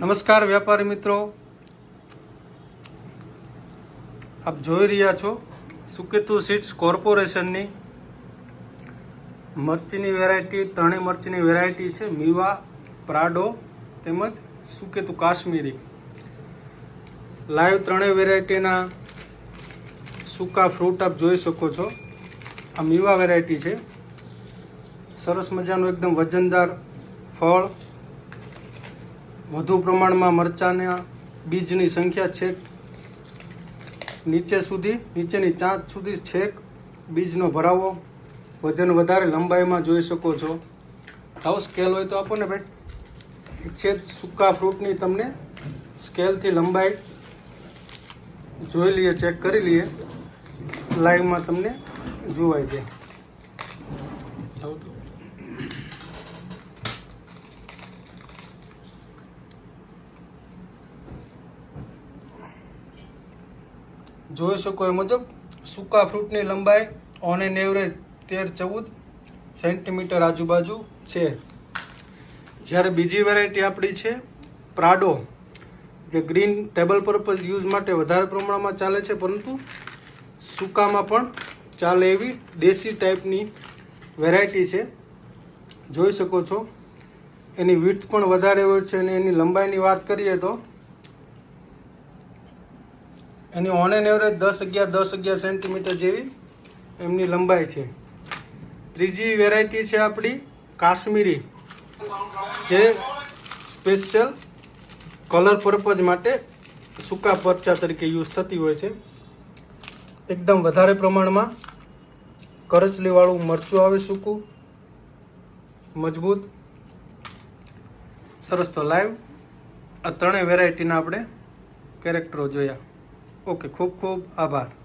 નમસ્કાર વ્યાપારી મિત્રો. આપ જોઈ રહ્યા છો સુકેતુ સીડ્સ કોર્પોરેશનની. મરચીની વેરાયટી, ત્રણેય મરચીની વેરાયટી છે. મીવા, પ્રાડો તેમજ સુકેતુ કાશ્મીરી. લાઈવ ત્રણેય વેરાયટીના સૂકા ફ્રૂટ આપ જોઈ શકો છો. આ મીવા વેરાયટી છે. સરસ મજાનું એકદમ વજનદાર ફળ વધુ પ્રમાણમાં મરચાના બીજની સંખ્યા છેક. નીચે સુધી, નીચેની ચાંચ સુધી છેક બીજનો ભરાવો. વજન વધારે લંબાઈમાં જોઈ શકો છો. આવો સ્કેલ હોય તો આપો ને ભાઈ છેક સૂકા ફ્રૂટની તમને સ્કેલથી લંબાઈ જોઈ લઈએ, ચેક કરી લઈએ. લાઈવમાં તમને જોવાય છે આવું તો. જોઈ શકો એ મુજબ સૂકા ફ્રૂટની લંબાઈ ઓન એન એવરેજ તેર ચૌદ સેન્ટીમીટર આજુબાજુ છે. જ્યારે બીજી વેરાયટી આપણી છે પ્રાડો જે ગ્રીન ટેબલ પર્પઝ યુઝ માટે વધારે પ્રમાણમાં ચાલે છે, પરંતુ સૂકામાં પણ ચાલે એવી દેશી ટાઈપની વેરાયટી છે. જોઈ શકો છો, એની વિથ પણ વધારે હોય છે અને એની લંબાઈની વાત કરીએ તો એની ઓન એન એવરેજ દસ અગિયાર દસ અગિયાર સેન્ટીમીટર જેવી એમની લંબાઈ છે. ત્રીજી વેરાયટી છે આપણી કાશ્મીરી, જે સ્પેશિયલ કલર પર્પઝ માટે સૂકા પરચા તરીકે યુઝ થતી હોય છે. એકદમ વધારે પ્રમાણમાં કરચલીવાળું મરચું આવે સૂકું, મજબૂત, સરસ તો લાઈવ આ ત્રણેય વેરાયટીના આપણે કેરેક્ટરો જોયા. ઓકે ખૂબ ખૂબ આભાર.